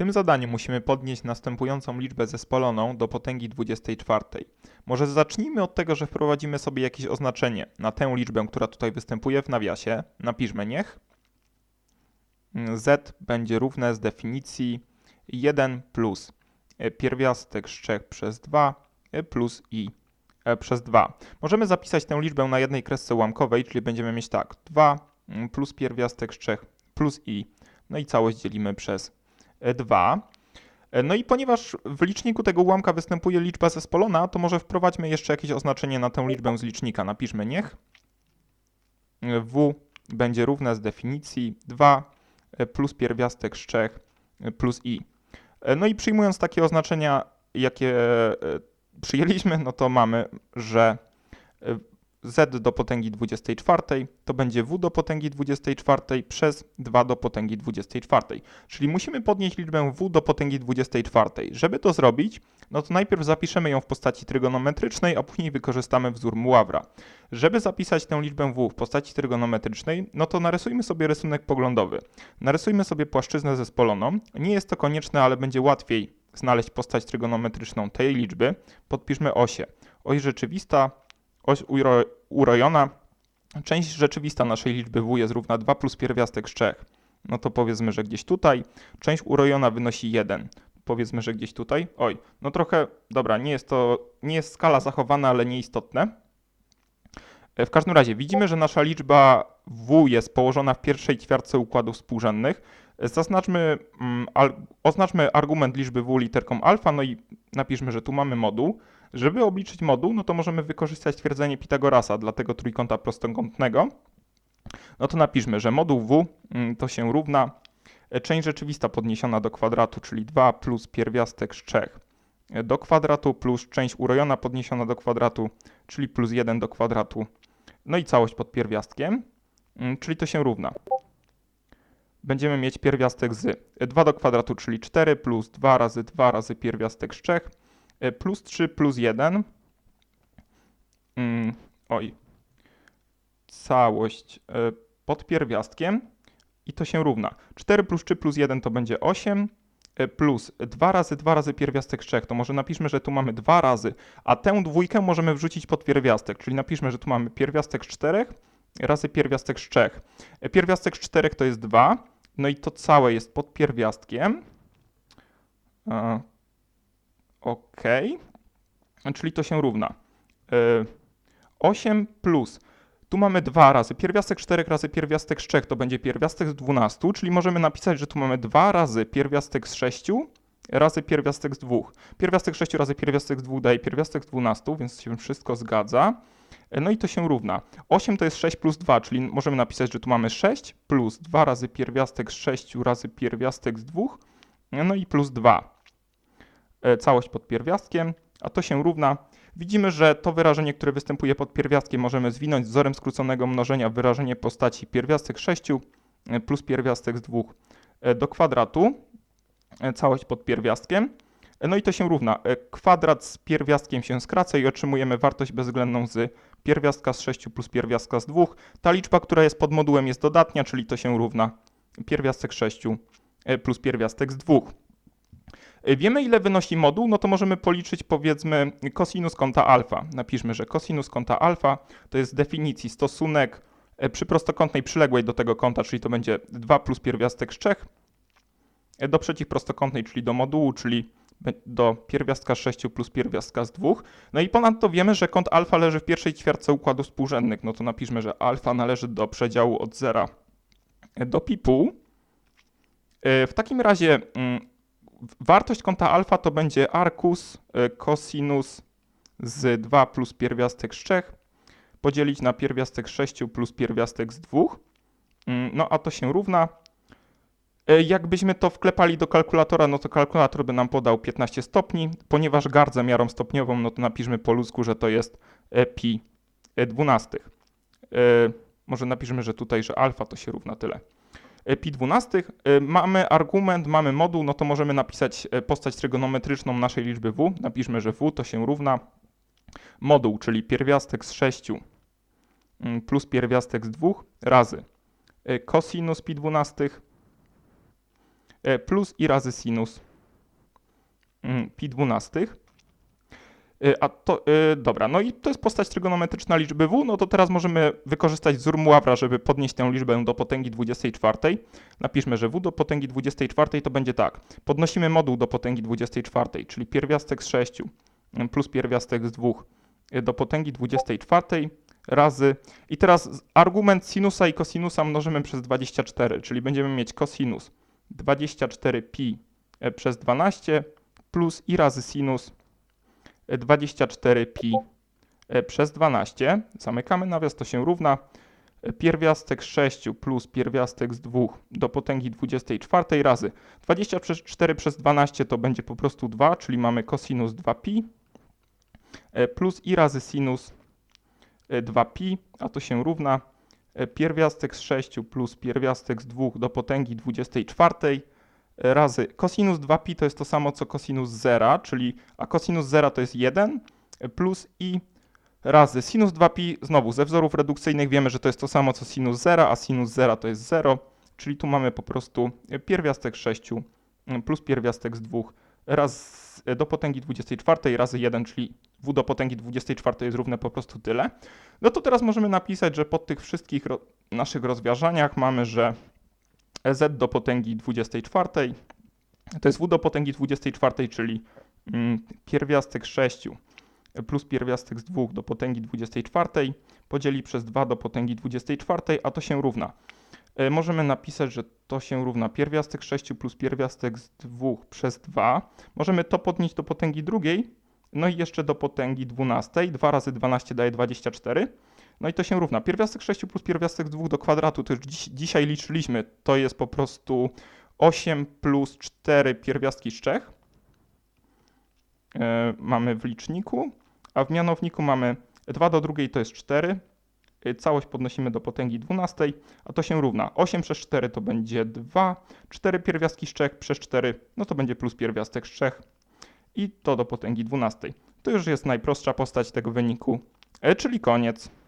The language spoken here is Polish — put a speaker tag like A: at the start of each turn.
A: tym zadaniu musimy podnieść następującą liczbę zespoloną do potęgi 24. Może zacznijmy od tego, że wprowadzimy sobie jakieś oznaczenie na tę liczbę, która tutaj występuje w nawiasie. Napiszmy niech z będzie równe z definicji 1 plus pierwiastek z 3 przez 2 plus i przez 2. Możemy zapisać tę liczbę na jednej kresce ułamkowej, czyli będziemy mieć tak 2 plus pierwiastek z 3 plus i, no i całość dzielimy przez 2. No i ponieważ w liczniku tego ułamka występuje liczba zespolona, to może wprowadźmy jeszcze jakieś oznaczenie na tę liczbę z licznika. Napiszmy niech w będzie równe z definicji 2 plus pierwiastek z 3 plus i. No i przyjmując takie oznaczenia, jakie e, przyjęliśmy, no to mamy, że z do potęgi 24 to będzie w do potęgi 24 przez 2 do potęgi 24. Czyli musimy podnieść liczbę w do potęgi 24. Żeby to zrobić, no to najpierw zapiszemy ją w postaci trygonometrycznej, a później wykorzystamy wzór Muawra. Żeby zapisać tę liczbę w w postaci trygonometrycznej, no to narysujmy sobie rysunek poglądowy. Narysujmy sobie płaszczyznę zespoloną. Nie jest to konieczne, ale będzie łatwiej znaleźć postać trygonometryczną tej liczby. Podpiszmy osie. Oś rzeczywista oś urojona, część rzeczywista naszej liczby w jest równa 2 plus pierwiastek z 3. No to powiedzmy, że gdzieś tutaj. Część urojona wynosi 1. Powiedzmy, że gdzieś tutaj. Oj, no trochę, dobra, nie jest to, nie jest skala zachowana, ale nieistotne. E, w każdym razie widzimy, że nasza liczba w jest położona w pierwszej ćwiartce układów współrzędnych. E, zaznaczmy, mm, oznaczmy argument liczby w literką alfa, no i napiszmy, że tu mamy moduł. Żeby obliczyć moduł, no to możemy wykorzystać twierdzenie Pitagorasa dla tego trójkąta prostokątnego. No to napiszmy, że moduł w mm, to się równa e, część rzeczywista podniesiona do kwadratu, czyli 2 plus pierwiastek z 3 e, do kwadratu plus część urojona podniesiona do kwadratu, czyli plus 1 do kwadratu, no i całość pod pierwiastkiem, mm, czyli to się równa. Będziemy mieć pierwiastek z 2 do kwadratu, czyli 4 plus 2 razy 2 razy pierwiastek z 3 E, plus 3 plus 1. Mm, oj. Całość e, pod pierwiastkiem i to się równa. 4 plus 3 plus 1 to będzie 8 e, plus 2 razy 2 razy pierwiastek z 3, to może napiszmy, że tu mamy 2 razy, a tę dwójkę możemy wrzucić pod pierwiastek, czyli napiszmy, że tu mamy pierwiastek z 4 razy pierwiastek z 3. Pierwiastek z 4 to jest 2, no i to całe jest pod pierwiastkiem. OK. Czyli to się równa. 8 e, plus. Tu mamy dwa razy. Pierwiastek 4 razy pierwiastek z 3 to będzie pierwiastek z 12, czyli możemy napisać, że tu mamy 2 razy pierwiastek z 6 razy pierwiastek z 2. Pierwiastek 6 razy pierwiastek z 2 daje pierwiastek z 12, więc się wszystko zgadza. No i to się równa. 8 to jest 6 plus 2, czyli możemy napisać, że tu mamy 6 plus 2 razy pierwiastek z 6 razy pierwiastek z 2, no i plus 2. E, całość pod pierwiastkiem, a to się równa. Widzimy, że to wyrażenie, które występuje pod pierwiastkiem, możemy zwinąć wzorem skróconego mnożenia wyrażenie postaci pierwiastek 6 e, plus pierwiastek z 2 e, do kwadratu, całość pod pierwiastkiem. No i to się równa. Kwadrat z pierwiastkiem się skraca i otrzymujemy wartość bezwzględną z pierwiastka z 6 plus pierwiastka z 2. Ta liczba, która jest pod modułem jest dodatnia, czyli to się równa pierwiastek 6 plus pierwiastek z 2. Y, wiemy, ile wynosi moduł, no to możemy policzyć powiedzmy kosinus kąta alfa. Napiszmy, że kosinus kąta alfa to jest z definicji stosunek y, przy prostokątnej przyległej do tego kąta, czyli to będzie 2 plus pierwiastek z 3 y, do przeciwprostokątnej, czyli do modułu, czyli do pierwiastka 6 plus pierwiastka z 2. No i ponadto wiemy, że kąt alfa leży w pierwszej ćwiartce układów współrzędnych. No to napiszmy, że alfa należy do przedziału od 0 do pi pół. W takim razie mm, wartość kąta alfa to będzie arcus e, cosinus z 2 plus pierwiastek z 3 podzielić na pierwiastek 6 plus pierwiastek z 2. Mm, no a to się równa. E, jakbyśmy to wklepali do kalkulatora, no to kalkulator by nam podał 15 stopni. Ponieważ gardzę miarą stopniową, no to napiszmy po ludzku, że to jest e, pi 12. Może napiszmy, że tutaj, że alfa to się równa tyle pi 12, y, mamy argument, mamy moduł, no to możemy napisać y, postać trygonometryczną naszej liczby w. Napiszmy, że w to się równa moduł, czyli pierwiastek z 6 mm, plus pierwiastek z 2 razy y, cosinus pi 12 plus i razy sinus mm, pi 12. A to, e, dobra, no i to jest postać trygonometryczna liczby w, no to teraz możemy wykorzystać wzór Muawra, żeby podnieść tę liczbę do potęgi 24. Napiszmy, że w do potęgi 24 to będzie tak. Podnosimy moduł do potęgi 24, czyli pierwiastek z 6 mm, plus pierwiastek z 2 e, do potęgi 24 razy. I teraz argument sinusa i kosinusa mnożymy przez 24, czyli będziemy mieć kosinus 24pi e, przez 12 plus i razy sinus e, 24pi e, przez 12. Zamykamy nawias, to się równa. E, Pierwiastek z 6 plus pierwiastek z 2 do potęgi 24 razy 24 przez 12 to będzie po prostu 2, czyli mamy kosinus 2pi e, plus i razy sinus e, 2pi, a to się równa e, pierwiastek z 6 plus pierwiastek z 2 do potęgi 24 e, razy. Kosinus 2pi to jest to samo co kosinus zera, czyli a kosinus zera to jest 1 e, plus i razy. Sinus 2pi, znowu ze wzorów redukcyjnych wiemy, że to jest to samo co sinus zera, a sinus zera to jest 0, czyli tu mamy po prostu pierwiastek 6 mm, plus pierwiastek z 2 raz do potęgi 24 razy 1, czyli w do potęgi 24 jest równe po prostu tyle. No to teraz możemy napisać, że po tych wszystkich ro naszych rozwiązaniach mamy, że z do potęgi 24 to jest w do potęgi 24, czyli mm, pierwiastek 6 plus pierwiastek z 2 do potęgi 24 podzieli przez 2 do potęgi 24, a to się równa. E, Możemy napisać, że to się równa pierwiastek 6 plus pierwiastek z 2 przez 2. Możemy to podnieść do potęgi drugiej, no i jeszcze do potęgi 12. 2 razy 12 daje 24. No i to się równa. Pierwiastek 6 plus pierwiastek z 2 do kwadratu, to już dziś, dzisiaj liczyliśmy, to jest po prostu 8 plus 4 pierwiastki z 3. E, mamy w liczniku, a w mianowniku mamy 2 do drugiej to jest 4. E, Całość podnosimy do potęgi 12, a to się równa 8 przez 4 to będzie 2, 4 pierwiastki z 3 przez 4, no to będzie plus pierwiastek z 3 i to do potęgi 12. To już jest najprostsza postać tego wyniku, e, czyli koniec.